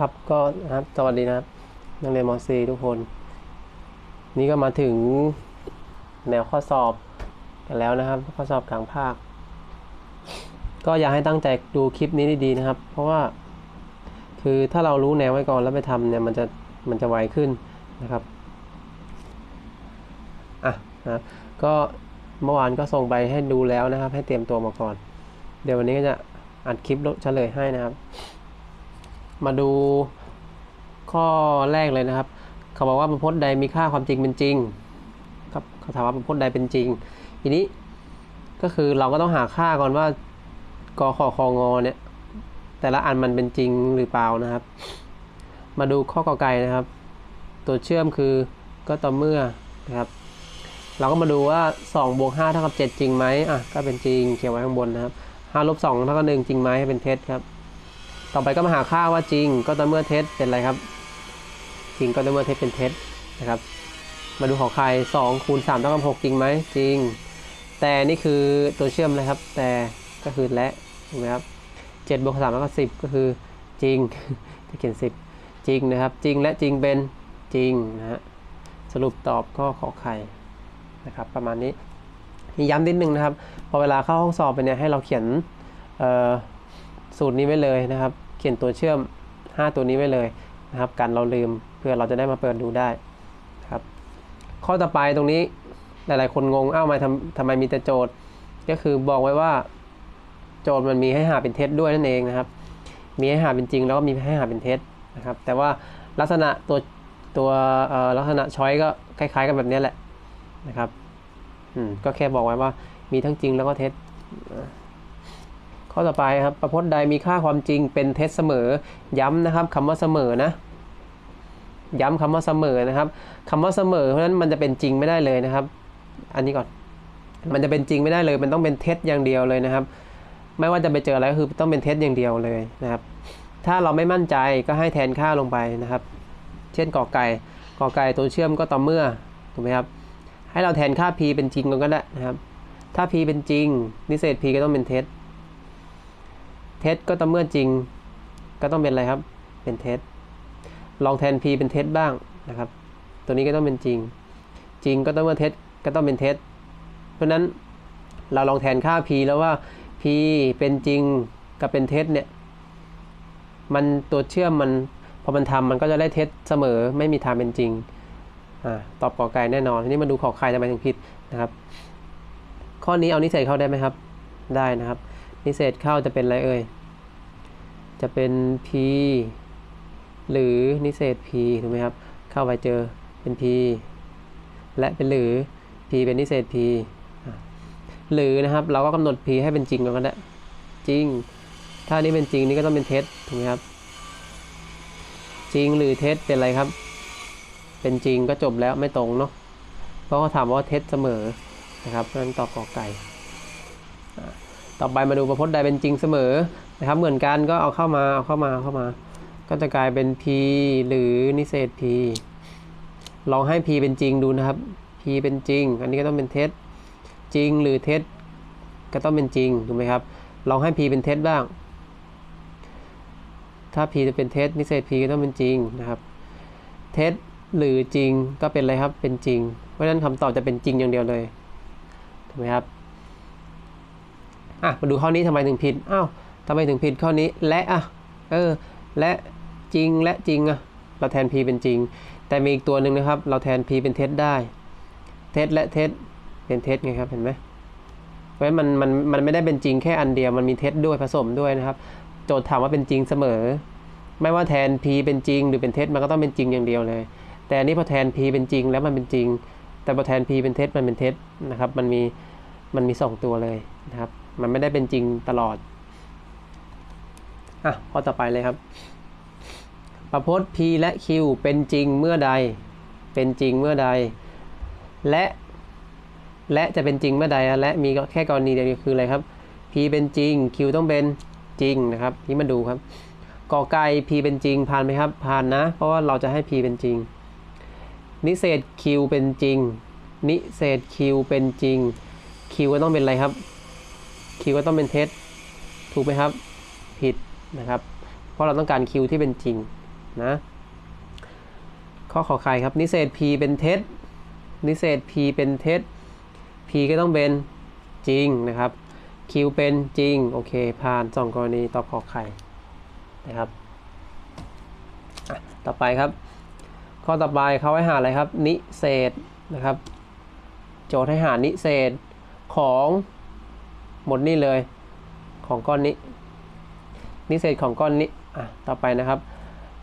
ครับก็นะครับสวัสดีนะครับนักเรียนม .4 ทุกคน นี่ก็มาถึงแนวข้อสอบกันแล้วนะครับ ข้อสอบกลางภาค ก็อยากให้ตั้งใจดูคลิปนี้ดีๆนะครับ เพราะว่า คือถ้าเรารู้แนวไว้ก่อนแล้วไปทำเนี่ยมันจะมันจะไวขึ้นนะครับอะนะครับก็เมื่อวานก็ส่งไปให้ดูแล้วนะครับ ให้เตรียมตัวมาก่อน เดี๋ยววันนี้ก็จะอัดคลิปเฉลยให้นะครับ มาดูข้อแรกเลยนะครับ เขาบอกว่าประพจน์ใดมีค่าความจริงเป็นจริง ครับเขาถามว่าประพจน์ใดเป็นจริง ทีนี้ก็คือเราก็ต้องหาค่าก่อนว่ากขอคองอเนี่ย แต่ละอันมันเป็นจริงหรือเปล่านะครับ มาดูข้อกอไก่นะครับ ตัวเชื่อมคือก็ต่อเมื่อนะครับ เราก็มาดูว่า2บวก5เท่ากับ7จริงไหมอะก็เป็นจริงเขียนไว้ข้างบนนะครับ5ลบ2เท่ากับ1จริงไหมให้เป็นเท็จครับ ต่อไปก็มาหาค่าว่าจริง ก็ต่อเมื่อเท็จเป็นอะไรครับ จริงก็ต่อเมื่อเท็จเป็นเท็จนะครับ มาดูของใคร2คูณ3เท่ากับ6จริงไหมจริง แต่นี่คือตัวเชื่อมนะครับ แต่ก็คือและถูกไหมครับ7บวก3เท่ากับ10 ก็คือจริงจะเขียน 10 จริงนะครับ จริงและจริงเป็นจริงนะฮะสรุปตอบก็ขอไข่นะครับ ประมาณนี้นี่ย้ำนิดนึงนะครับ พอเวลาเข้าห้องสอบไปเนี่ยให้เราเขียนสูตรนี้ไว้เลยนะครับ เขียนตัวเชื่อม 5 ตัวนี้ไว้เลยนะครับกันเราลืมเพื่อเราจะได้มาเปิดดูได้ครับข้อต่อไปตรงนี้หลายๆ คนงงเอ้าวทำไมทำทำไมมีแต่โจทย์ ก็คือบอกไว้ว่าโจทย์มันมีให้หาเป็นเท็จด้วยนั่นเองนะครับ มีให้หาเป็นจริงแล้วก็มีให้หาเป็นเท็จนะครับ แต่ว่าลักษณะตัวตัวลักษณะช้อยก็คล้าย ๆ กันแบบนี้แหละนะครับอืมก็แค่บอกไว้ว่ามีทั้งจริงแล้วก็เท็จ ข้อต่อไปครับประพจน์ใดมีค่าความจริงเป็นเท็จเสมอ ย้ำนะครับคำว่าเสมอนะย้ำคำว่าเสมอนะครับคำว่าเสมอเพราะนั้นมันจะเป็นจริงไม่ได้เลยนะครับ อันนี้ก่อน มันจะเป็นจริงไม่ได้เลย มันต้องเป็นเท็จอย่างเดียวเลยนะครับ ไม่ว่าจะไปเจออะไรก็คือต้องเป็นเท็จอย่างเดียวเลยนะครับ ถ้าเราไม่มั่นใจก็ให้แทนค่าลงไปนะครับ เช่นกอไก่กอไก่ตัวเชื่อมก็ต่อเมื่อถูกไหมครับ ให้เราแทนค่า p เป็นจริงก็ได้นะครับ ถ้า p เป็นจริงนิเศษ p ก็ต้องเป็นเท็จ เท็จก็ต่อเมื่อจริง ก็ต้องเป็นอะไรครับ เป็นเท็จ ลองแทน p เป็นเท็จบ้างนะครับ ตัวนี้ก็ต้องเป็นจริง จริงก็ต้องเมื่อเท็จก็ต้องเป็นเท็จ เพราะนั้นเราลองแทนค่า p แล้วว่า p เป็นจริงกับเป็นเท็จเนี่ย มันตัวเชื่อมมันพอมันทำมันก็จะได้เท็จเสมอไม่มีทางเป็นจริงอ่าตอบกอไก่แน่นอนทีนี้มาดูขอไข่ทำไมถึงผิดนะครับ ข้อนี้เอานิเศษเข้าได้ไหมครับ ได้นะครับ นิเศษเข้าจะเป็นอะไรเอ่ย จะเป็น p หรือนิเศษ p ถูกไหมครับ เข้าไปเจอเป็น p และเป็นหรือ p เป็นนิเศษ p หรือนะครับเราก็กำหนด p ให้เป็นจริงก่อนก็ได้จริง ถ้านี้เป็นจริงนี่ก็ต้องเป็นเท็จถูกไหมครับ จริงหรือเท็จเป็นอะไรครับ เป็นจริงก็จบแล้วไม่ตรงเนาะเพราะเขาถามว่าเท็จเสมอนะครับเพราะนั้นตอบกอไก่ ต่อไปมาดูประพจน์ใดเป็นจริงเสมอนะครับ เหมือนกันก็เอาเข้ามาเอาเข้ามาเข้ามา ก็จะกลายเป็น p หรือนิเศษ p ลองให้ p เป็นจริงดูนะครับ p เป็นจริง อันนี้ก็ต้องเป็นเท็จจริงหรือเท็จก็ต้องเป็นจริงถูกไหมครับลองให้ p เป็นเท็จบ้าง ถ้า p จะเป็นเท็จนิเศษ p ก็ต้องเป็นจริงนะครับ เท็จหรือจริงก็เป็นอะไรครับเป็นจริง เพราะฉะนั้นคำตอบจะเป็นจริงอย่างเดียวเลยถูกไหมครับ อะมาดูข้อนี้ทำไมถึงผิดอ้าวทำไมถึงผิดข้อนี้และอะเออและจริงและจริงอะเราแทน p เป็นจริง แต่มีอีกตัวหนึ่งนะครับ เราแทน p เป็นเท็จได้ เท็จและเท็จเป็นเท็จไงครับเห็นไหมเพราะฉะนั้นมันมันมันไม่ได้เป็นจริงแค่อันเดียวมันมีเท็จด้วยผสมด้วยนะครับ โจทย์ถามว่าเป็นจริงเสมอ ไม่ว่าแทน p เป็นจริง หรือเป็นเท็จมันก็ต้องเป็นจริงอย่างเดียวเลย แต่อันนี้พอแทน p เป็นจริงแล้วมันเป็นจริง แต่พอแทน p เป็นเท็จมันเป็นเท็จนะครับ มันมีมันมีสองตัวเลยนะครับ มันไม่ได้เป็นจริงตลอด อะข้อต่อไปเลยครับ ประพจน์ p และ q เป็นจริงเมื่อใด เป็นจริงเมื่อใด และ และจะเป็นจริงเมื่อใด และมีแค่กรณีเดียวคืออะไรครับ p เป็นจริง q ต้องเป็นจริงนะครับ นี่มาดูครับกอไก่ p เป็นจริงผ่านไหมครับผ่านนะ เพราะว่าเราจะให้ p เป็นจริง นิเศษ q เป็นจริง นิเศษ q เป็นจริง q ก็ต้องเป็นอะไรครับ q ก็ต้องเป็นเท็จถูกไหมครับ ผิดนะครับ เพราะเราต้องการ q ที่เป็นจริงนะข้อขอไข่ครับ นิเศษ p เป็นเท็จนิเศษ p เป็นเท็จ p ก็ต้องเป็นจริงนะครับ q เป็นจริง โอเค ผ่านสองกรณีตอบขอไข่นะครับต่อไปครับ ข้อต่อไปเขาให้หาอะไรครับ นิเศษนะครับ โจทย์ให้หานิเศษของ หมดนี่เลยของก้อนนี้นิเศษของก้อนนี้อะต่อไปนะครับ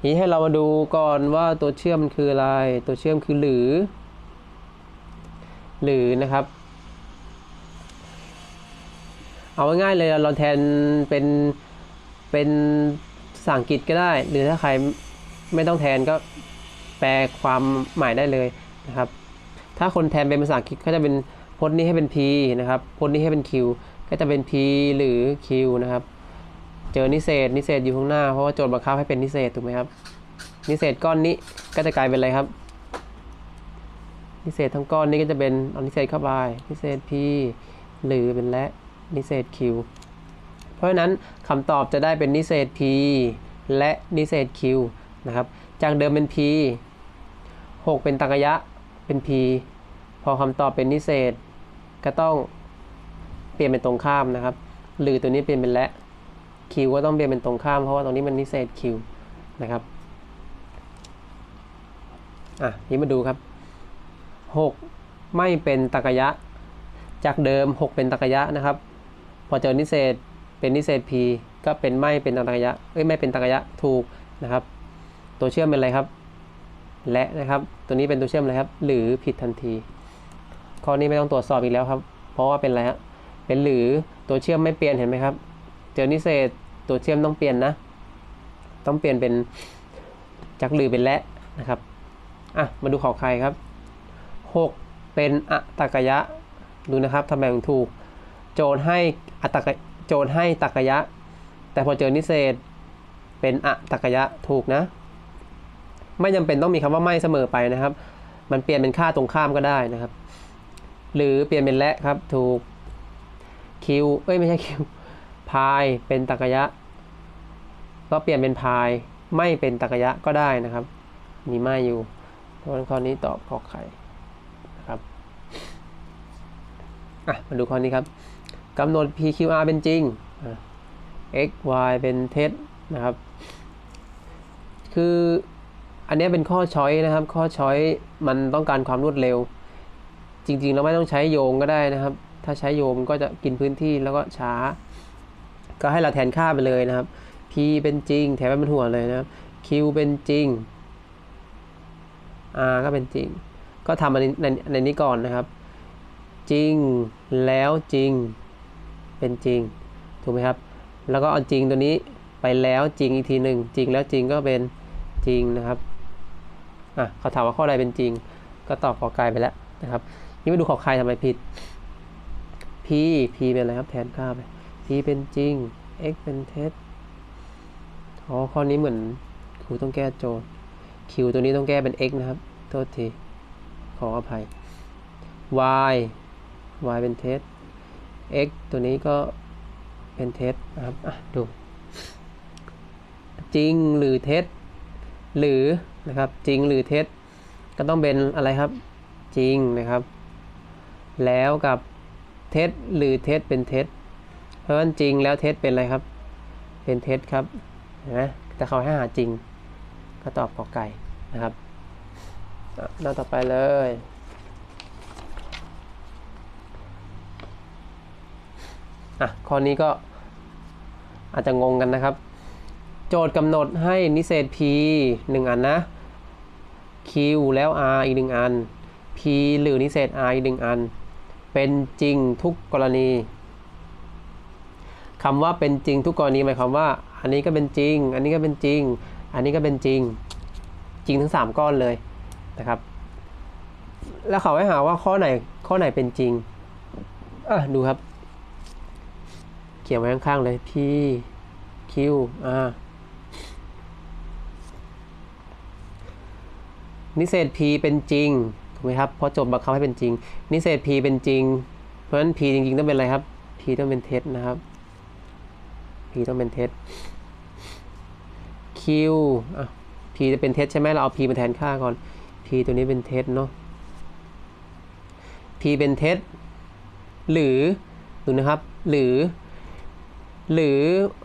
นี้ให้เรามาดูก่อนว่าตัวเชื่อมมันคืออะไร ตัวเชื่อมคือหรือ หรือนะครับ เอาง่ายๆเลยเราแทนเป็นเป็นภาษาอังกฤษก็ได้ หรือถ้าใครไม่ต้องแทนก็แปลความหมายได้เลยนะครับ ถ้าคนแทนเป็นภาษาอังกฤษก็จะเป็นพจน์นี้ให้เป็น p นะครับพจน์นี้ให้เป็น q ก็จะเป็น p หรือ q นะครับ เจอนิเศษนิเศษอยู่ข้างหน้าเพราะว่าโจทย์บังคับให้เป็นนิเศษถูกไหมครับ นิเศษก้อนนี้ก็จะกลายเป็นอะไรครับ นิเศษทั้งก้อนนี้ก็จะเป็นเอานิเศษเข้าไปนิเศษ p หรือเป็นและนิเศษ q เพราะฉะนั้นคำตอบจะได้เป็นนิเศษ p และนิเศษ q นะครับ จากเดิมเป็น p 6 เป็นตรรกะยะเป็น p พอคำตอบเป็นนิเศษก็ต้อง เปลี่ยนเป็นตรงข้ามนะครับ หรือตัวนี้เปลี่ยนเป็นและ q ก็ต้องเปลี่ยนเป็นตรงข้าม เพราะว่าตรงนี้มันนิเศษ q นะครับ อะนี้มาดูครับ 6 ไม่เป็นตรกยะ จากเดิม 6 เป็นตรกยะนะครับ พอเจอนิเศษเป็นนิเศษ p ก็เป็นไม่เป็นตรกะยะ เอ้ยไม่เป็นตรกยะถูกนะครับ ตัวเชื่อมเป็นอะไรครับ และนะครับ ตัวนี้เป็นตัวเชื่อมอะไรครับ หรือผิดทันที ข้อนี้ไม่ต้องตรวจสอบอีกแล้วครับ เพราะว่าเป็นอะไรฮะ เป็นหรือตัวเชื่อมไม่เปลี่ยนเห็นไหมครับ เจอนิเศษตัวเชื่อมต้องเปลี่ยนนะ ต้องเปลี่ยนเป็นจากหรือเป็นและนะครับอะมาดูขอใครครับ 6 เป็นอะตกยะดูนะครับทำแบบถูก โจทย์ให้อะตกโจทย์ให้ตากยะ แต่พอเจอนิเศษเป็นอะตกยะถูกนะ ไม่จำเป็นต้องมีคำว่าไม่เสมอไปนะครับ มันเปลี่ยนเป็นค่าตรงข้ามก็ได้นะครับ หรือเปลี่ยนเป็นและครับถูก คิวเอ้ยไม่ใช่คิวพายเป็นตรรกะยะก็เปลี่ยนเป็นพายไม่เป็นตรรกะยะก็ได้นะครับ มีไม่อยู่เพราะฉะนั้นข้อนี้ตอบขอไข่นะครับอะมาดูข้อนี้ครับกำหนด PQR เป็นจริงอะ x y เป็นเท็จนะครับ คืออันนี้เป็นข้อช้อยนะครับ ข้อช้อยมันต้องการความรวดเร็ว จริง ๆ เราไม่ต้องใช้โยงก็ได้นะครับ ถ้าใช้โยงก็จะกินพื้นที่แล้วก็ช้า ก็ให้เราแทนค่าไปเลยนะครับ p เป็นจริง แถมไว้บนหัวเลยนะครับ q เป็นจริง r ก็เป็นจริง ก็ทำในในในนี้ก่อนนะครับ จริงแล้วจริง เป็นจริง ถูกไหมครับ แล้วก็เอาจริงตัวนี้ไปแล้วจริงอีกทีหนึ่งจริงแล้วจริงก็เป็นจริงนะครับอะเขาถามว่าข้อใดเป็นจริง ก็ตอบขอไกลไปแล้วนะครับ นี่มาดูขอใครทำไมผิด p p เป็นอะไรครับแทนค่าไป p เป็นจริง x เป็นเท็จอ๋อข้อนี้เหมือนครูต้องแก้โจทย์ q ตัวนี้ต้องแก้เป็น x นะครับ โทษที ขออภัย y y เป็นเท็จ x ตัวนี้ก็เป็นเท็จนะครับ อะ ดู จริงหรือเท็จ หรือนะครับ จริงหรือเท็จ ก็ต้องเป็นอะไรครับ จริงนะครับ แล้วกับ เท็จหรือเท็จเป็นเท็จ เพราะฉะนั้นจริงแล้วเท็จเป็นอะไรครับ เป็นเท็จครับนะแต่เขาให้หาจริง ก็ตอบกอไก่นะครับหน้าต่อไปเลยอะข้อนี้ก็อาจจะงงกันนะครับ โจทย์กำหนดให้นิเศษ p 1 อันนะ q แล้ว r อีก 1 อัน p หรือนิเศษ r อีก 1 อัน เป็นจริงทุกกรณีคำว่าเป็นจริงทุกกรณีหมายความว่า อันนี้ก็เป็นจริง อันนี้ก็เป็นจริง อันนี้ก็เป็นจริง จริงทั้ง 3 ก้อนเลยนะครับ แล้วเขาให้หาว่าข้อไหนข้อไหนเป็นจริงอะดูครับ เขียนไว้ข้างๆเลย p q r นิเศษ p เป็นจริง ถูกไหมครับเพราะโจทย์บังคับให้เป็นจริงนิเศษ p เป็นจริง เพราะฉะนั้น p จริงๆต้องเป็นอะไรครับ p ต้องเป็นเท็จนะครับ p ต้องเป็นเท็จ q อะ p จะเป็นเท็จใช่ไหมเราเอา p มาแทนค่าก่อน p ตัวนี้เป็นเท็จเนาะ p เป็นเท็จหรือดูนะครับ หรือ หรือ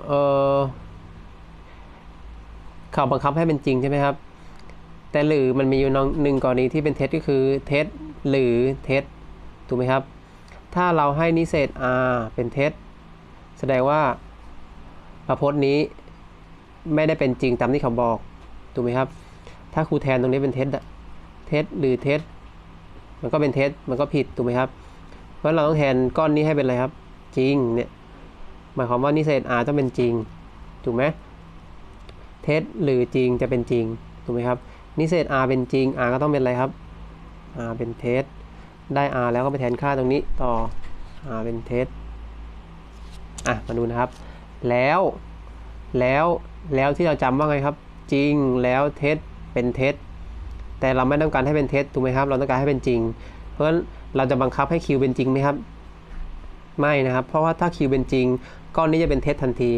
เออเขาบังคับให้เป็นจริงใช่ไหมครับ แต่หรือมันมีอยู่หนึ่งกรณีที่เป็นเท็จก็คือเท็จหรือเท็จถูกไหมครับ ถ้าเราให้นิเศษ r เป็นเท็จแสดงว่าประพจน์นี้ไม่ได้เป็นจริงตามที่เขาบอกถูกไหมครับ ถ้าครูแทนตรงนี้เป็นเท็จอะเท็จหรือเท็จมันก็เป็นเท็จมันก็ผิดถูกไหมครับ เพราะเราต้องแทนก้อนนี้ให้เป็นอะไรครับ จริงเนี่ยหมายความว่านิเศษ r ต้องเป็นจริงถูกไหมเท็จหรือจริงจะเป็นจริงถูกไหมครับ นิเศษ r เป็นจริง r ก็ต้องเป็นอะไรครับ r เป็นเท็จได้ r แล้วก็ไปแทนค่าตรงนี้ต่อ r เป็นเท็จอะมาดูนะครับ แล้วแล้วแล้วที่เราจำว่าไงครับ จริงแล้วเท็จเป็นเท็จแต่เราไม่ต้องการให้เป็นเท็จถูกไหมครับ เราต้องการให้เป็นจริง เพราะฉะนั้นเราจะบังคับให้ q เป็นจริงไหมครับ ไม่นะครับ เพราะว่าถ้า q เป็นจริง ก้อนนี้จะเป็นเท็จทันที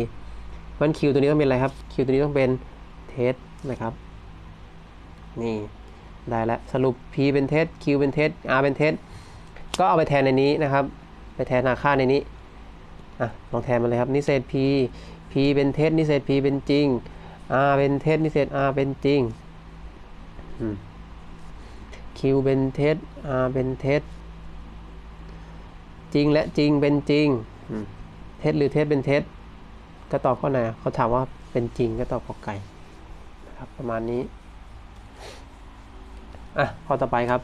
เพราะฉะนั้น q ตัวนี้ต้องเป็นอะไรครับ q ตัวนี้ต้องเป็นเท็จนะครับ นี่ได้แล้วสรุป p เป็นเท็จ q เป็นเท็จ r เป็นเท็จ ก็เอาไปแทนในนี้นะครับ ไปแทนหาค่าในนี้อะลองแทนมาเลยครับนิเศษ p p เป็นเท็จนิเศษ p เป็นจริง r เป็นเท็จนิเศษ r เป็นจริง q เป็นเท็จ r เป็นเท็จจริงและจริงเป็นจริง เท็จหรือเท็จเป็นเท็จก็ตอบข้อไหนเขาถามว่าเป็นจริงก็ตอบข้อไก่นะครับประมาณนี้ อะข้อต่อไปครับ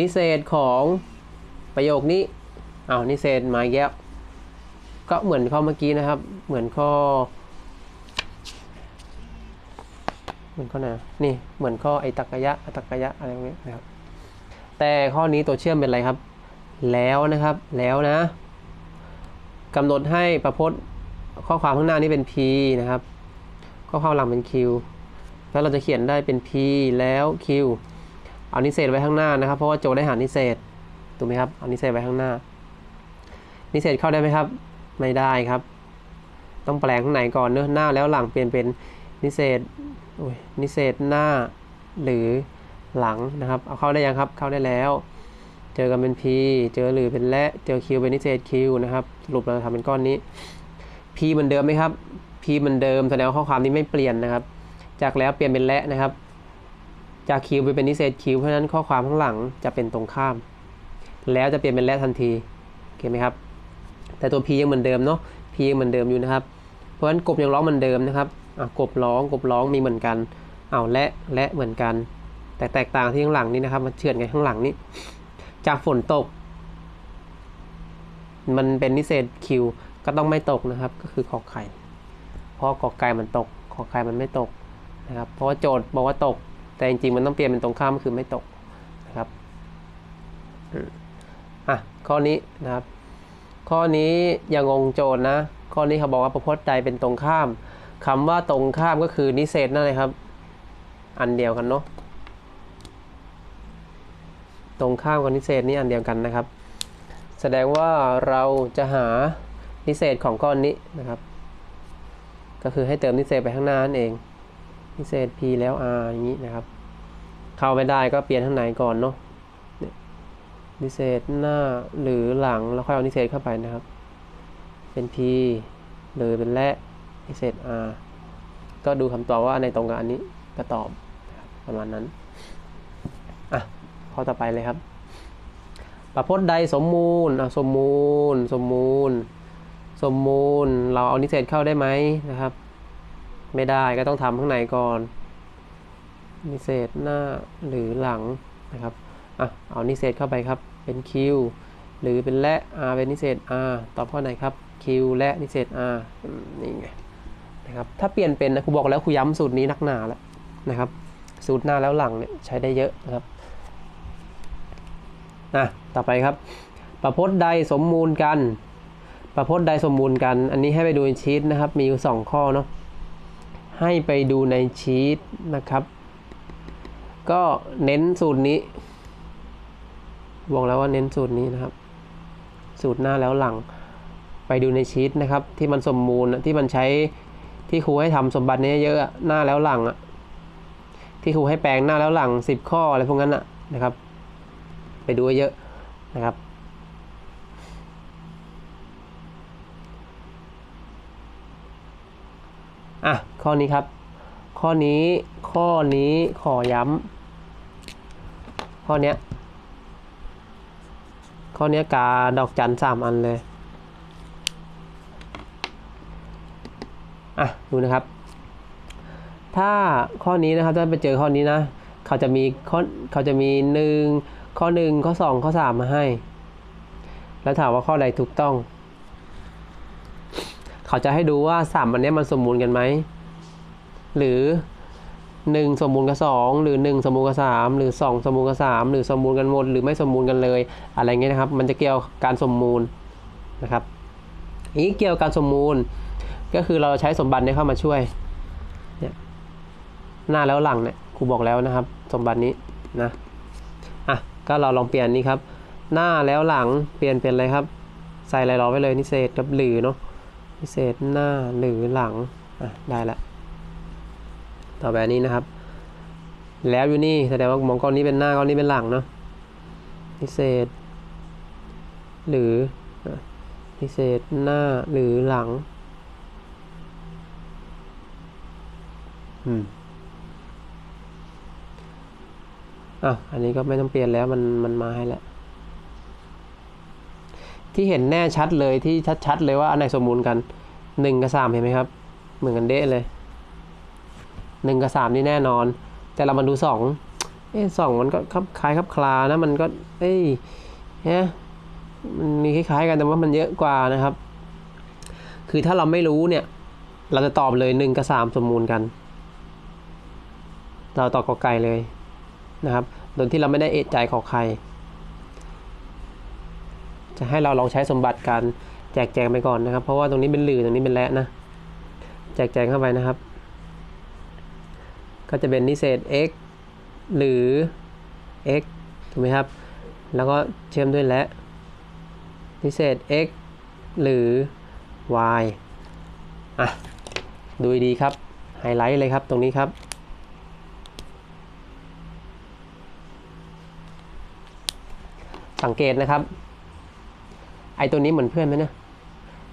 นิเศษของประโยคนี้อ้าวนิเศษมาแก้วก็เหมือนข้อเมื่อกี้นะครับ เหมือนข้อ เหมือนข้อไหนนี่เหมือนข้อไอตักยะอตักยะอะไรพวกนี้นะครับ แต่ข้อนี้ตัวเชื่อมเป็นอะไรครับ แล้วนะครับ แล้วนะกำหนดให้ประพจน์ข้อความข้างหน้านี้เป็น p นะครับ ข้อความหลังเป็น q แล้วเราจะเขียนได้เป็น p แล้ว q เอานิเศษไว้ข้างหน้านะครับ เพราะว่าโจทย์ได้หารนิเศษถูกไหมครับเอานิเศษไว้ข้างหน้า นิเศษเข้าได้ไหมครับ ไม่ได้ครับ ต้องแปลงข้างในก่อนเนื้อหน้าแล้วหลังเปลี่ยนเป็นนิเศษนิเศษหน้าหรือหลังนะครับ เอาเข้าได้ยังครับ เข้าได้แล้ว เจอกันเป็น p เจอหรือเป็นและเจอ q เป็นนิเศษ q นะครับสรุปเราทำเป็นก้อนนี้ p เหมือนเดิมไหมครับ p เหมือนเดิมแสดงว่าข้อความนี้ไม่เปลี่ยนนะครับ จากแล้วเปลี่ยนเป็นและนะครับ จาก q ไปเป็นนิเศษ q เพราะฉะนั้นข้อความข้างหลังจะเป็นตรงข้าม แล้วจะเปลี่ยนเป็นและทันทีโอเคไหมครับ แต่ตัว p ยังเหมือนเดิมเนาะ p ยังเหมือนเดิมอยู่นะครับ เพราะฉะนั้นกบยังร้องเหมือนเดิมนะครับอะกบร้องกบร้องมีเหมือนกันเอาและและเหมือนกัน แต่แตกต่างที่ข้างหลังนี้นะครับมันเฉือนกันข้างหลังนี้ จากฝนตก มันเป็นนิเศษคิวก็ต้องไม่ตกนะครับ ก็คือขอไข่ เพราะกอไก่มันตกขอไข่มันไม่ตกนะครับ เพราะว่าโจทย์บอกว่าตก แต่จริงๆมันต้องเปลี่ยนเป็นตรงข้ามคือไม่ตกนะครับอะข้อนี้นะครับ ข้อนี้อย่างงงโจทย์นะ ข้อนี้เขาบอกว่าประพจน์ใดเป็นตรงข้ามคำว่าตรงข้ามก็คือนิเศษนั่นเลยครับ อันเดียวกันเนาะตรงข้ามกับนิเศษนี่อันเดียวกันนะครับ แสดงว่าเราจะหานิเศษของก้อนนี้นะครับ ก็คือให้เติมนิเศษไปข้างหน้านั่นเอง นิเศษ p แล้ว r อย่างนี้นะครับ เข้าไม่ได้ก็เปลี่ยนข้างในก่อนเนาะนิเศษหน้าหรือหลังแล้วค่อยเอานิเศษเข้าไปนะครับ เป็น p หรือเป็นและนิเศษ r ก็ดูคำตอบว่าในตรงกับอันนี้ก็ตอบประมาณนั้นอะข้อต่อไปเลยครับประพจน์ใดสมมูลอะสมมูล สมมูล สมมูล เราเอานิเศษเข้าได้ไหมนะครับ ไม่ได้ก็ต้องทำข้างในก่อนนิเศษหน้าหรือหลังนะครับอะเอานิเศษเข้าไปครับ เป็น q หรือเป็นและ r เป็นนิเศษ r ตอบข้อไหนครับ q และนิเศษ r นี่ไงนะครับถ้าเปลี่ยนเป็นนะครูบอกแล้วครูย้ำสูตรนี้นักหนาแล้วนะครับ สูตรหน้าแล้วหลังเนี่ยใช้ได้เยอะนะครับนะต่อไปครับ ประพจน์ใดสมมูลกัน ประพจน์ใดสมมูลกัน อันนี้ให้ไปดูในชีตนะครับ มีอยู่สองข้อเนาะ ให้ไปดูในชีตนะครับ ก็เน้นสูตรนี้ บอกแล้วว่าเน้นสูตรนี้นะครับ สูตรหน้าแล้วหลัง ไปดูในชีตนะครับ ที่มันสมมูลที่มันใช้ที่ครูให้ทำสมบัตินี้เยอะหน้าแล้วหลังอะที่ครูให้แปลงหน้าแล้วหลังสิบข้ออะไรพวกนั้นอะนะครับ ไปดูเยอะนะครับ อะ ข้อนี้ครับ ข้อนี้ ข้อนี้ขอย้ำ ข้อเนี้ย ข้อเนี้ยกาดอกจันสามอันเลย อะ ดูนะครับ ถ้าข้อนี้นะครับถ้าไปเจอข้อนี้นะ เขาจะมีข้อเขาจะมีหนึ่งข้อหนึ่งข้อสองข้อสามมาให้ แล้วถามว่าข้อใดถูกต้อง เขาจะให้ดูว่าสามอันนี้มันสมมูลกันไหม หรือหนึ่งสมมูลกับสองหรือหนึ่งสมมูลกับสามหรือสองสมมูลกับสามหรือสมมูลกันหมดหรือไม่สมมูลกันเลย อะไรเงี้ยนะครับ มันจะเกี่ยวกับการสมมูลนะครับอันนี้เกี่ยวกับการสมมูลก็คือเราใช้สมบัติเนี้เข้ามาช่วยเนี่ยหน้าแล้วหลังเนี่ยครูบอกแล้วนะครับ สมบัตินี้นะอะก็เราลองเปลี่ยนนี้ครับ หน้าแล้วหลังเปลี่ยนเป็นอะไรครับ ใส่อะไรรอไว้เลยนิเศษกับหรือเนาะ นิเศษหน้าหรือหลังอะได้ละต่อไปอันนี้นะครับ แล้วอยู่นี่แสดงว่ามองก้อนนี้เป็นหน้าก้อนนี้เป็นหลังเนาะนิเศษ หรืออะนิเศษหน้าหรือหลังอืมอะอันนี้ก็ไม่ต้องเปลี่ยนแล้วมันมันมาให้แล้ว ที่เห็นแน่ชัดเลยที่ชัดๆเลยว่าอันไหนสมมูลกันหนึ่งกับสามเห็นไหมครับ เหมือนกันเดะเลยหนึ่งกับสามนี่แน่นอน แต่เรามาดูสองเอ๊ะสองมันก็คลับคล้ายคลับคลานะมันก็เอ้ยเนี่ยมันมีคล้ายๆกันแต่ว่ามันเยอะกว่านะครับ คือถ้าเราไม่รู้เนี่ย เราจะตอบเลยหนึ่งกับสามสมมูลกัน เราตอบกอไก่เลยนะครับ โดยที่เราไม่ได้เอะใจขอใคร จะให้เราลองใช้สมบัติการแจกแจงไปก่อนนะครับ เพราะว่าตรงนี้เป็นหลือตรงนี้เป็นและนะแจกแจงเข้าไปนะครับ ก็จะเป็นนิเศษ x หรือ x ถูกไหมครับ แล้วก็เชื่อมด้วยและนิเศษ x หรือ y อะ ดูดีครับ ไฮไลท์เลยครับตรงนี้ครับ สังเกตนะครับ อตัวนี้เหมือนเพื่อนไหมเนี่ย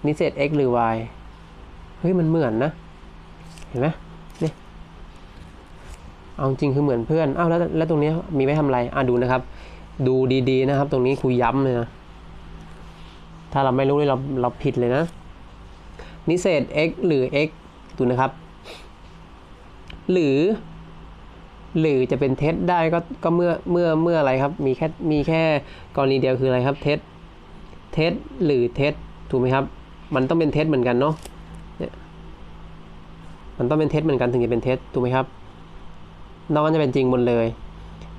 นิเศษ x หรือ y เฮ้ยมันเหมือนนะ เห็นไหมนี่เอาจริงคือเหมือนเพื่อนอ้าวแล้วแล้วตรงนี้มีไว้ทำอะไรอะดูนะครับ ดูดีๆนะครับ ตรงนี้ครูย้ำเลยนะถ้าเราไม่รู้เลยเราเราผิดเลยนะ นิเศษ x หรือ x ดูนะครับ หรือ หรือจะเป็นเท็จได้ก็ก็เมื่อเมื่อเมื่ออะไรครับ มีแค่มีแค่กรณีเดียวคืออะไรครับเท็จ ท็จหรือเท็จถูกไหมครับ มันต้องเป็นเท็จเหมือนกันเนาะเนี่ยมันต้องเป็นเท็จเหมือนกันถึงจะเป็นเท็จถูกไหมครับนอกนั้นจะเป็นจริงหมดเลย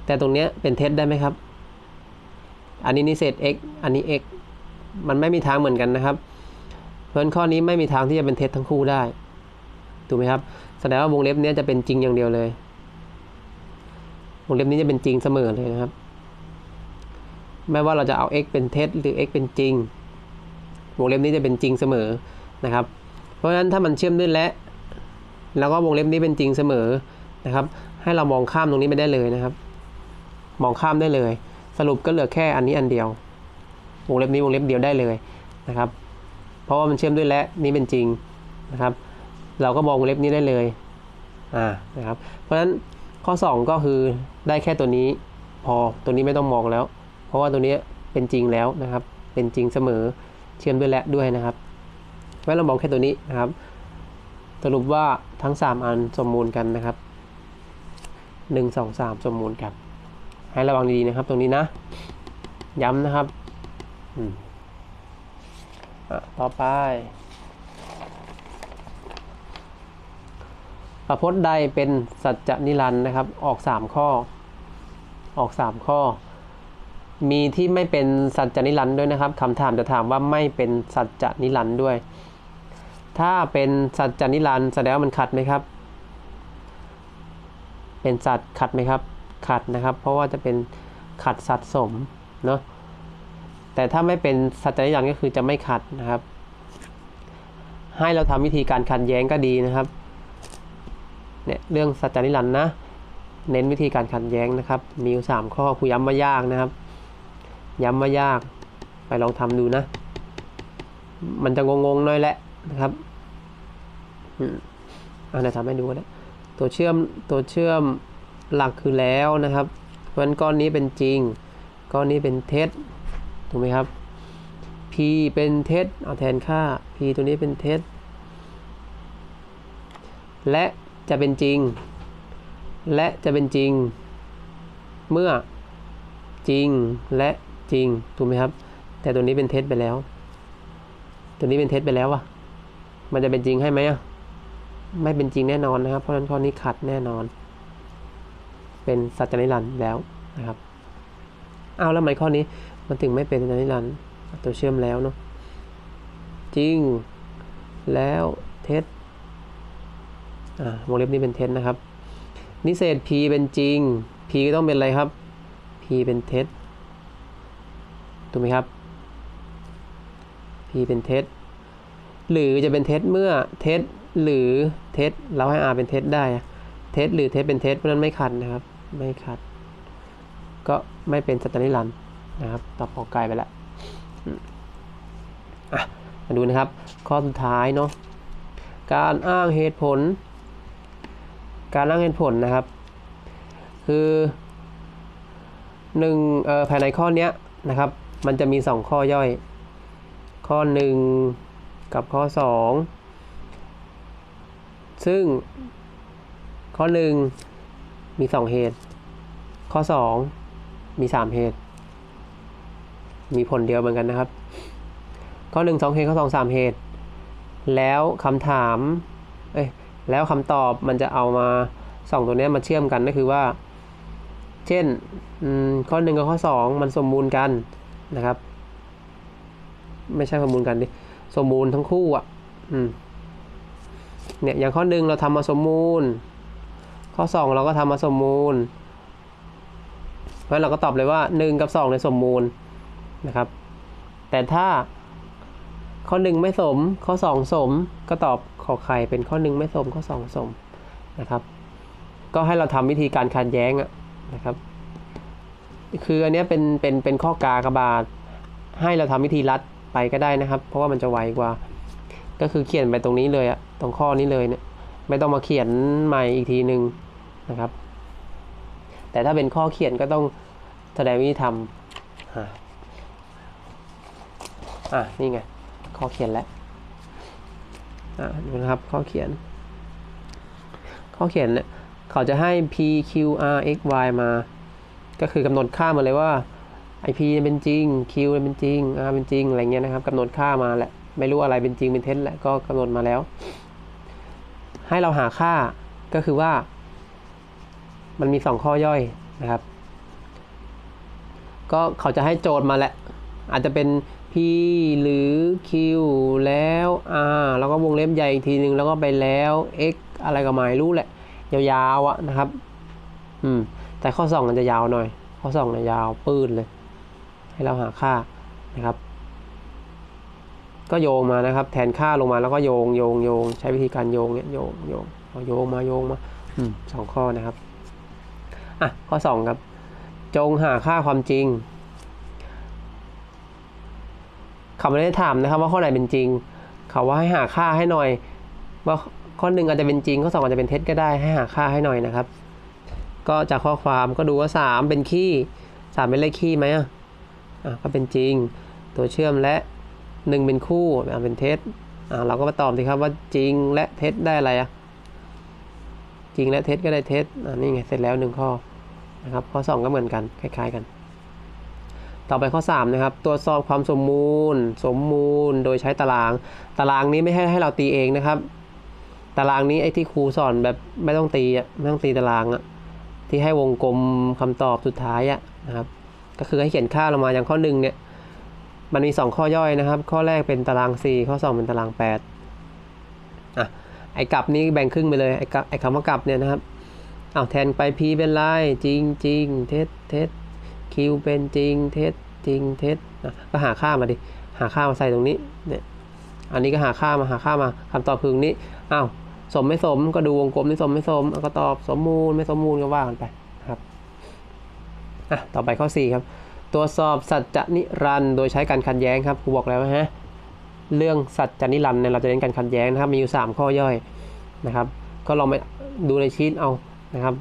แต่ตรงเนี้ยเป็นเท็จได้ไหมครับ อันนี้นิเศษ x อันนี้ x มันไม่มีทางเหมือนกันนะครับ เพราะข้อนี้ไม่มีทางที่จะเป็นเท็จทั้งคู่ได้ถูกไหมครับแสดงว่าวงเล็บเนี้ยจะเป็นจริงอย่างเดียวเลยวงเล็บนี้จะเป็นจริงเสมอเลยนะครับ ไม่ว่าเราจะเอา x เป็นเท็จหรือ x เป็นจริงวงเล็บนี้จะเป็นจริงเสมอนะครับ เพราะฉะนั้นถ้ามันเชื่อมด้วยและ แล้วก็วงเล็บนี้เป็นจริงเสมอนะครับ ให้เรามองข้ามตรงนี้ไปได้เลยนะครับ มองข้ามได้เลย สรุปก็เหลือแค่อันนี้อันเดียว วงเล็บนี้วงเล็บเดียวได้เลยนะครับ เพราะว่ามันเชื่อมด้วยและนี้เป็นจริงนะครับ เราก็มองวงเล็บนี้ได้เลยอ่านะครับ เพราะฉะนั้นข้อ 2 ก็คือได้แค่ตัวนี้พอตัวนี้ไม่ต้องมองแล้ว เพราะว่าตัวนี้เป็นจริงแล้วนะครับ เป็นจริงเสมอเชื่อมด้วยและด้วยนะครับไว้เรามองแค่ตัวนี้นะครับ สรุปว่าทั้ง 3 อันสมมูลกันนะครับ 1 2 3 สมมูลกัน ให้ระวังดีๆนะครับ ตรงนี้นะ ย้ำนะครับอืมอะต่อไปประพจน์ใดเป็นสัจจนิรันดร์นะครับ ออก 3 ข้อ ออก 3 ข้อ มีที่ไม่เป็นสัจจนิรันด์ด้วยนะครับคำถามจะถามว่าไม่เป็นสัจจนิรันด์ด้วย ถ้าเป็นสัจจนิรันด์แสดงว่ามันขัดไหมครับ เป็นสัตว์ขัดไหมครับขัดนะครับ เพราะว่าจะเป็นขัดสัตว์สมเนาะแต่ถ้าไม่เป็นสัจจนิรันด์ก็คือจะไม่ขัดนะครับ ให้เราทำวิธีการขัดแย้งก็ดีนะครับเนี่ยเรื่องสัจจานิรันด์นะ เน้นวิธีการขัดแย้งนะครับ มีอยู่สามข้อครูย้ำว่ายากนะครับ ย้ำว่ายากไปลองทำดูนะ มันจะงงๆหน่อยแหละนะครับอืมอ่าเดี๋ยวทำให้ดูก็ได้ตัวเชื่อมตัวเชื่อมหลักคือแล้วนะครับเพราะฉะนั้นก้อนนี้เป็นจริง ก้อนนี้เป็นเท็จถูกไหมครับ p เป็นเท็จเอาแทนค่า p ตัวนี้เป็นเท็จและจะเป็นจริง และจะเป็นจริง เมื่อจริงและ จริงถูกไหมครับ แต่ตัวนี้เป็นเท็จไปแล้ว ตัวนี้เป็นเท็จไปแล้วอะมันจะเป็นจริงให้ไหมอะไม่เป็นจริงแน่นอนนะครับ เพราะฉะนั้นข้อนี้ขัดแน่นอน เป็นสัจจนิรันดร์แล้วนะครับเอาแล้วทำไมข้อนี้มันถึงไม่เป็นสัจจนิรันดร์ตัวเชื่อมแล้วเนาะจริงแล้วเท็จอ่าวงเล็บนี้เป็นเท็จนะครับ นิเศษ p เป็นจริง p ก็ต้องเป็นอะไรครับ p เป็นเท็จ ถูกไหมครับ p เป็นเท็จหรือจะเป็นเท็จเมื่อเท็จหรือเท็จเราให้ r เป็นเท็จได้ เท็จหรือเท็จเป็นเท็จเพราะนั้นไม่ขัดนะครับ ไม่ขัด ก็ไม่เป็นสัจจนิรันนะครับตอบขอไกลไปแล้วอะมาดูนะครับ ข้อสุดท้ายเนาะการอ้างเหตุผล การอ้างเหตุผลนะครับ คือหนึ่งเอ่อภายในข้อนี้นะครับ มันจะมีสองข้อย่อย ข้อหนึ่งกับข้อสองซึ่ง ข้อหนึ่งมีสองเหตุ ข้อสองมีสามเหตุ มีผลเดียวเหมือนกันนะครับ ข้อหนึ่งสองเหตุ ข้อสองสามเหตุ แล้วคำถาม เอ้ย แล้วคำตอบมันจะเอามาสองตัวนี้มาเชื่อมกันก็คือว่า เช่นข้อหนึ่งกับข้อสองมันสมบูรณ์กัน นะครับ ไม่ใช่สมบูรณ์กันดิสมบูรณ์ทั้งคู่อะอืมเนี่ยอย่างข้อหนึ่งเราทำมาสมมูลข้อสองเราก็ทำมาสมมูลเพราะฉะนั้นเราก็ตอบเลยว่าหนึ่งกับสองเนี่ยสมมูลนะครับ แต่ถ้าข้อหนึ่งไม่สม ข้อสองสม ก็ตอบขอไข่เป็นข้อหนึ่งไม่สม ข้อสองสมนะครับ ก็ให้เราทำวิธีการขัดแย้งอะนะครับ คืออันนี้เป็นเป็นเป็นข้อกากบาทให้เราทำวิธีรัดไปก็ได้นะครับ เพราะว่ามันจะไวกว่า ก็คือเขียนไปตรงนี้เลยอะตรงข้อนี้เลยเนี่ยไม่ต้องมาเขียนใหม่อีกทีหนึ่งนะครับ แต่ถ้าเป็นข้อเขียนก็ต้องแสดงวิธีทำอ่าอะนี่ไงข้อเขียนแล้วอ่าดูนะครับข้อเขียน ข้อเขียนเนี่ยเขาจะให้ p q r x y มา ก็คือกำหนดค่ามาเลยว่าไอ p เป็นจริง q เป็นจริง r เป็นจริงอะไรเงี้ยนะครับกำหนดค่ามาแหละไม่รู้อะไรเป็นจริงเป็นเท็จแหละก็กำหนดมาแล้ว ให้เราหาค่าก็คือว่า มันมีสองข้อย่อยนะครับ ก็เขาจะให้โจทย์มาแหละ อาจจะเป็น p หรือ q แล้ว r แล้วก็วงเล็บใหญ่อีกทีหนึ่งแล้วก็ไปแล้ว x อะไรก็ไม่รู้แหละ ยาวๆอะนะครับ อืม แต่ข้อสองมันจะยาวหน่อย ข้อสองเนี่ยยาวปื้นเลย ให้เราหาค่านะครับ ก็โยงมานะครับ แทนค่าลงมาแล้วก็โยงโยงโยงใช้วิธีการโยงเนี่ยโยงโยงเอาโยงมาโยงมาอืมสองข้อนะครับอะข้อสองครับ จงหาค่าความจริงเขาไม่ได้ถามนะครับ ว่าข้อไหนเป็นจริง เขาว่าให้หาค่าให้หน่อย ว่าข้อหนึ่งอาจจะเป็นจริง ข้อสองอาจจะเป็นเท็จก็ได้ให้หาค่าให้หน่อยนะครับ ก็จากข้อความก็ดูว่าสามเป็นขี้สามเป็นเลขขี้ไหมอะก็เป็นจริง ตัวเชื่อมและหนึ่งเป็นคู่อะเป็นเท็จอ่าเราก็มาตอบสิครับว่าจริงและเท็จได้อะไรอะจริงและเท็จก็ได้เท็จอ่านี่ไงเสร็จแล้วหนึ่งข้อนะครับข้อสองก็เหมือนกันคล้าย ๆกัน ต่อไปข้อ 3 นะครับ ตรวจสอบความสมมูล สมมูลโดยใช้ตาราง ตารางนี้ไม่ให้ให้เราตีเองนะครับ ตารางนี้ไอ้ที่ครูสอนแบบไม่ต้องตีอะไม่ต้องตีตารางอะ ที่ให้วงกลมคำตอบสุดท้ายอะนะครับ ก็คือให้เขียนค่าลงมาอย่างข้อหนึ่งเนี่ยมันมี 2 ข้อย่อยนะครับ ข้อแรกเป็นตาราง 4 ข้อ 2 เป็นตาราง 8อะไอ้กลับนี้แบ่งครึ่งไปเลยไอ้กลับไอ้คำว่ากลับเนี่ยนะครับเอาแทนไป p เป็นไรจริงจริงเท็จเท็จ q เป็นจริงเท็จจริงเท็จก็หาค่ามาดิหาค่ามาใส่ตรงนี้เนี่ยอันนี้ก็หาค่ามาหาค่ามาคำตอบคือตรงนี้อ้าว สมไม่สมก็ดูวงกลมที่สมไม่สมก็ตอบสมมูลไม่สมมูลก็ว่ากันไปครับอะต่อไปข้อ 4 ครับ ตรวจสอบสัจจนิรันโดยใช้การขัดแย้งครับครูบอกแล้วฮะเรื่องสัจจนิรันเนี่ยเราจะเน้นการขัดแย้งนะครับมีอยู่ 3 ข้อย่อยนะครับ ก็ลองไปดูในชีตเอานะครับ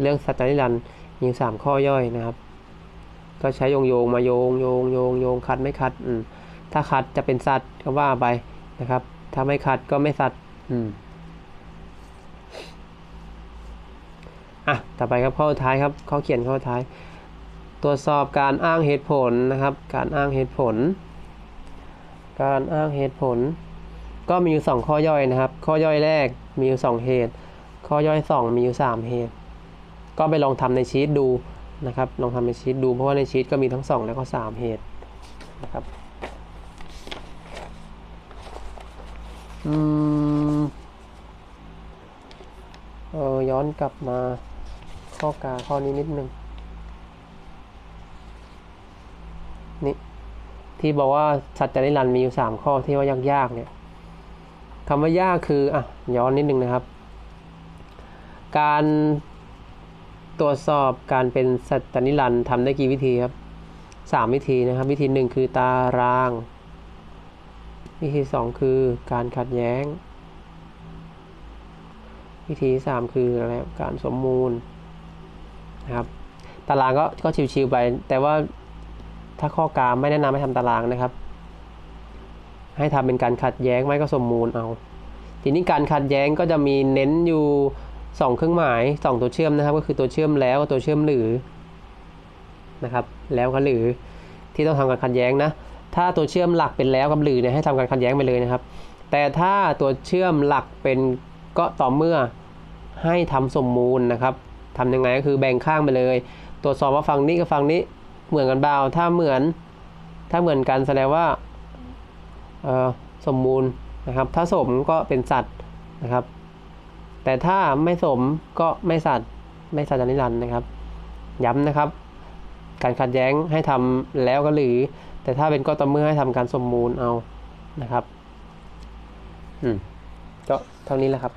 เรื่องสัจจนิรันมีอยู่สามข้อย่อยนะครับ ก็ใช้โยงโยงมาโยงโยงโยงโยงคัดไม่คัดอืมถ้าคัดจะเป็นสัตว์ก็ว่าไปนะครับ ถ้าไม่คัดก็ไม่สัตว์อืม อะต่อไปครับข้อสุดท้ายครับข้อเขียนข้อสุดท้าย ตรวจสอบการอ้างเหตุผลนะครับ การอ้างเหตุผล การอ้างเหตุผล ก็มีอยู่สองข้อย่อยนะครับ ข้อย่อยแรกมีอยู่สองเหตุ ข้อย่อยสองมีอยู่สามเหตุ ก็ไปลองทำในชีตดูนะครับ ลองทำในชีตดูเพราะว่าในชีตก็มีทั้งสองแล้วก็สามเหตุนะครับอืมเออย้อนกลับมา ข้อกาข้อนี้นิดนึงนี่ที่บอกว่าสัจจนิรันดร์มีอยู่สามข้อที่ว่ายากๆเนี่ยคำว่ายากคืออะย้อนนิดนึงนะครับ การตรวจสอบการเป็นสัจจนิรันดร์ทำได้กี่วิธีครับสามวิธีนะครับ วิธีหนึ่งคือตาราง วิธีสองคือการขัดแย้ง วิธีสามคืออะไรการสมมูล นะครับ ตารางก็ก็ชิวๆไป แต่ว่าถ้าข้อกามไม่แนะนำให้ทำตารางนะครับ ให้ทำเป็นการขัดแย้งไม่ก็สมมูลเอา ทีนี้การขัดแย้งก็จะมีเน้นอยู่สองเครื่องหมายสองตัวเชื่อมนะครับ ก็คือตัวเชื่อมแล้วกับตัวเชื่อมหรือนะครับ แล้วกับหรือที่ต้องทำการขัดแย้งนะ ถ้าตัวเชื่อมหลักเป็นแล้วกับหรือเนี่ยให้ทำการขัดแย้งไปเลยนะครับ แต่ถ้าตัวเชื่อมหลักเป็นก็ต่อเมื่อให้ทำสมมูลนะครับ ทำยังไงก็คือแบ่งข้างไปเลย ตรวจสอบว่าฝั่งนี้กับฝั่งนี้เหมือนกันเปล่าถ้าเหมือน ถ้าเหมือนกันแสดงว่าสมมูลนะครับ ถ้าสมก็เป็นสัตว์นะครับ แต่ถ้าไม่สมก็ไม่สัตว์ ไม่สัตว์นิรันดร์นะครับ ย้ำนะครับ การขัดแย้งให้ทำแล้วก็หรือ แต่ถ้าเป็นก็ต่อเมื่อให้ทำการสมมูลเอานะครับ อืมก็เท่านี้แหละครับ